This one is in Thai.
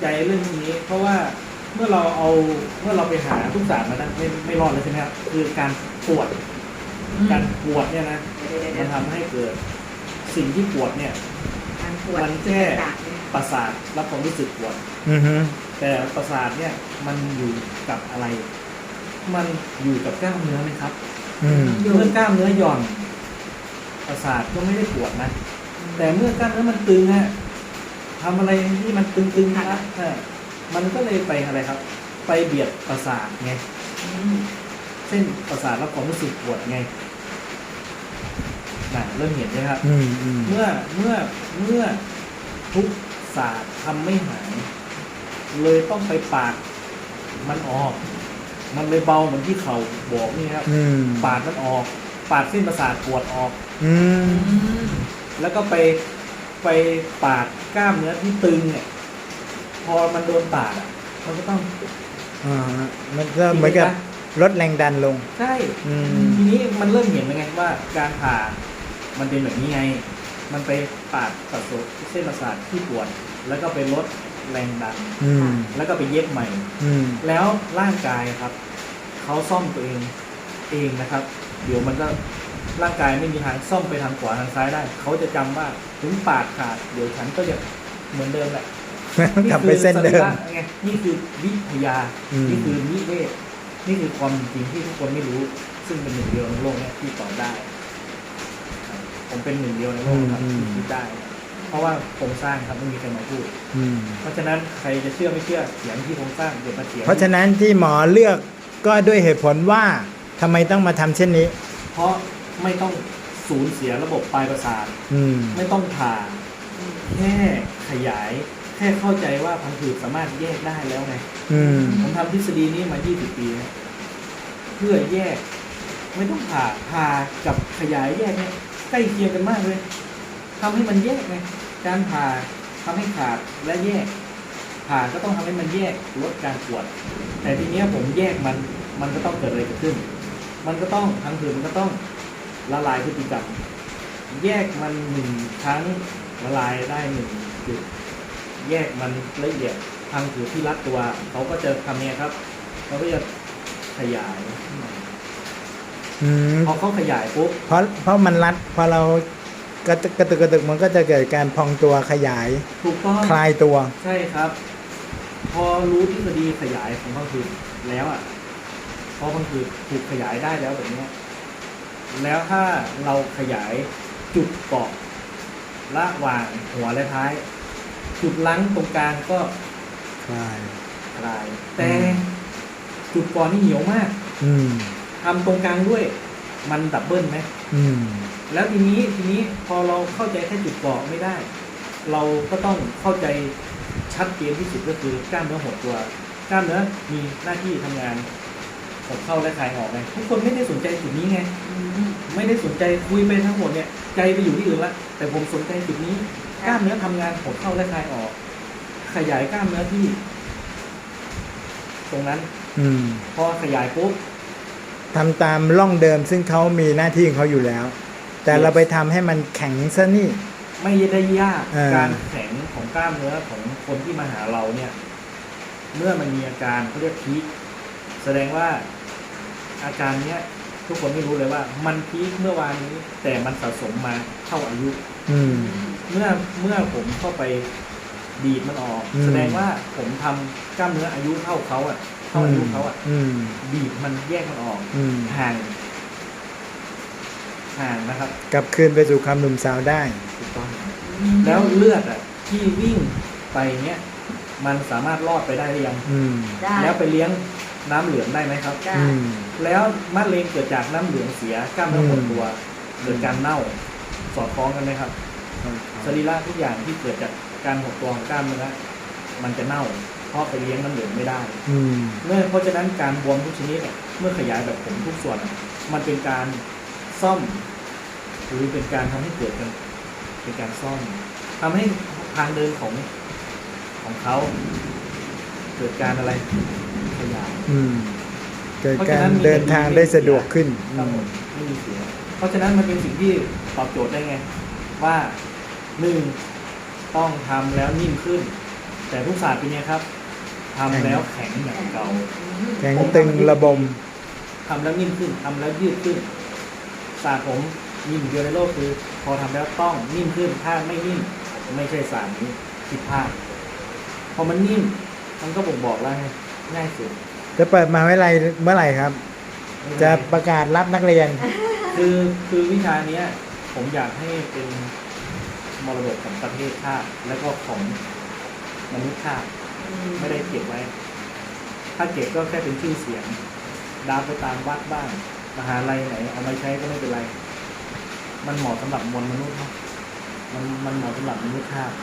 ใจเรื่องพวกนี้ เพราะว่าเมื่อเราเอาเมื่อเราไปหาทุกศาสตร์มานั้นไม่ไม่รอดเลยใช่ไหมครับคือการปวด การปวดเนี่ยนะเดี๋ยวเดี๋ยวมัเดี๋ยนวทำให้เกิดสิ่งที่ปวดเนี่ยการปวดมันแค่ต่างๆเนี่ยประสาทรับความรู้สึกปวดอือฮึแต่ประสาทเนี่ยมันอยู่กับอะไร มันอยู่กับกล้ามเนื้อไหมครับอืมเมื่อกล้ามเนื้อหย่อน ประสาทก็ไม่ได้ปวดนะแต่เมื่อกล้ามเนื้อมันตึงอะ ทำอะไรที่มันตึงๆนะเออมันก็เลยไปอะไรครับ ไปเบียดประสาทไงอืมเส้นประสาทรับความรู้สึกปวดไงน่ะเริ่มเห็นไหมครับ อืมอืมเมื่อเมื่อเมื่อทุกศาสตร์ทำไม่หาย เลยต้องไปปาดมันออก มันเลยเบาเหมือนที่เขาบอกนี่ครับ อืมปาดมันออก ปาดเส้นประสาทปวดออก อืมอืมแล้วก็ไป ไปปาดกล้ามเนื้อที่ตึงเนี่ย พอมันโดนปาดอะ มันก็ต้องอ่ามันก็เหมือนกับลดแรงดันลง ใช่อืมทีนี้มันเริ่มเห็นแล้วไงว่าการผ่ามันเป็นแบบนี้ไง มันไปปาดประสบเส้นประสาทที่ปวดแล้วก็ไปลดแรงดัน อืมแล้วก็ไปเย็บใหม่ อืมแล้วร่างกายครับ เขาซ่อมตัวเองเองนะครับ เดี๋ยวมันก็ ร่างกายไม่มีทางซ่อมไปทางขวาทางซ้ายได้ เขาจะจำว่าถึงปาดขาดเดี๋ยวฉันก็จะเหมือนเดิมแหละกลับไปเส้นเดิมสรีระไงนี่คือวิทยาอืมนี่คือนิเวศนี่คือความจริงที่ทุกคนไม่รู้ ซึ่งเป็นหนึ่งเดียวในโลกเนี้ที่ตอบได้ครับผมเป็นหนึ่งเดียวในโลกครับที่คิดได้ เพราะว่าโครงสร้างครับไม่มีใครมาพูดอืมเพราะฉะนั้นใครจะเชื่อไม่เชื่อเสียงที่โครงสร้างเดี๋ยวมาเถียงเพราะฉะนั้นที่หมอเลือกก็ด้วยเหตุผลว่าทำไมต้องมาทำเช่นนี้ เพราะ ไม่ต้องสูญเสียระบบปลายประสาทอืม ไม่ต้องผ่าแค่ขยาย แค่เข้าใจว่าพังผืดสามารถแยกได้แล้วไง อืม ผมทำทฤษฎีนี้มา 20 ปีนะเพื่อแยก ไม่ต้องผ่าผ่ากับขยายแยกเนี่ยใกล้เคียงกันมากเลยทำให้มันแยกไงการผ่าทำให้ขาดและแยก ผ่าก็ต้องทำให้มันแยกลดการปวด แต่ทีเนี้ยผมแยกมัน มันก็ต้องเกิดอะไรเกิดขึ้น มันก็ต้องทางผืนมันก็ต้อง ละลายพฤติกรรม แยกมันหนึ่งครั้งละลายได้หนึ่งจุดแยกมันละเอียดทางผืนที่รัดตัว เขาก็จะทำเนี่ยครับเขาก็จะขยายอืมพอเขาขยายปุ๊บเพราะเพราะมันรัดพอเรากระตึกกระตึกกระตึกมันก็จะเกิดการพองตัวขยายถูกต้องคลายตัว ใช่ครับ พอรู้ทฤษฎีขยายของพังผืดแล้วอะพอพังผืดถูกขยายได้แล้วแบบเนี้ย แล้วถ้าเราขยายจุดเกาะระหว่างหัวและท้าย จุดลังตรงกลางก็คลายคลายแต่จุดก่อนนี่เหนียวมาก อืมทำตรงกลางด้วย มันดับเบิลไหมอืมแล้วทีนี้ทีนี้พอเราเข้าใจแค่จุดเกาะไม่ได้ เราก็ต้องเข้าใจชัดเจนที่สุดก็คือกล้ามเนื้อหดตัว กล้ามเนื้อมีหน้าที่ทำงาน หดเข้าและคลายออกไงทุกคนไม่ได้สนใจจุดนี้ไงอืมไม่ได้สนใจคุยไปทั้งหมดเนี่ยใจไปอยู่ที่อื่นละแต่ผมสนใจจุดนี้ค่ะกล้ามเนื้อทำงานหดเข้าและคลายออก ขยายกล้ามเนื้อที่ ตรงนั้น อืม พอขยายปุ๊บทำตามร่องเดิมซึ่งเขามีหน้าที่ของเขาอยู่แล้ว แต่เราไปทำให้มันแข็งซะนี่ ไม่ได้ยากเออการแข็งของกล้ามเนื้อของคนที่มาหาเราเนี่ย เมื่อมันมีอาการเขาเรียกพีคแสดงว่า อาการเนี้ยทุกคนไม่รู้เลยว่า มันพีคเมื่อวานนี้ แต่มันสะสมมาเท่าอายุ อืม เมื่อเมื่อผมเข้าไปดีดมันออก อืม แสดงว่าผมทำกล้ามเนื้ออายุเท่าเขาอะเท่าอายุเขาอะ อืม บีบมันแยกมันออกอืม ห่างห่างนะครับ กลับคืนไปสู่ความหนุ่มสาวได้ ถูกต้องแล้วเลือดอะ ที่วิ่งไปเนี้ยมันสามารถรอดไปได้หรือยัง อืม ได้แล้วไปเลี้ยง น้ำเหลืองได้ไหมครับ ได้อืม แล้วมะเร็งเกิดจากน้ำเหลืองเสียกล้ามเนื้อหดตัวเกิดการเน่าสอดคล้องกันไหมครับ สรีระทุกอย่างที่เกิดจากการหดตัวของกล้ามเนื้อมันจะเน่า เพราะไปเลี้ยงน้ำเหลืองไม่ได้ อืม เมื่อเพราะฉะนั้นการบวมทุกชนิดเนี่ยเมื่อขยายแบบผมทุกส่วนอะมันเป็นการซ่อม หรือเป็นการทำให้เกิดกันเป็นการซ่อมทำให้ทางเดินของของเขา เกิดการอะไร ขยายอืมเกิดเพราะกาฉะนั้รนมีเดินทางได้สะดวกขึ้นครับผมไม่มีเสีย เพราะฉะนั้นมันเป็นสิ่งที่ตอบโจทย์ได้ไง ว่าหนึ่งต้องทำแล้วนิ่มขึ้น แต่ทุกศาสตร์เป็นไงครับทำแล้วแข็งอย่างเก่าแข็งตึงระบม ทำแล้วนิ่มขึ้นทำแล้วยืดขึ้นศาสตร์ผมมีหนึ่งเดียวในโลกคือ พอทำแล้วต้องนิ่มขึ้น ถ้าไม่นิ่มไม่ใช่ศาสตร์นี้ผิดพลาดพอมันนิ่มมันก็บ่งบอกแล้วไง ง่ายสุด จะเปิดมหาวิทยาลัยเมื่อไหร่ครับ จะประกาศรับนักเรียน คือคือวิชาเนี้ย ผมอยากให้เป็นมรดกของประเทศชาติแล้วก็ของมนุษยชาติไม่ได้เก็บไว้ ถ้าเก็บก็แค่เป็นชื่อเสียง ดาวไปตามวัดบ้าง มหาลัยไหน เอามาใช้ก็ไม่เป็นไร มันเหมาะสำหรับมวลมนุษย์เนอะมันมันเหมาะสำหรับมนุษยชาติ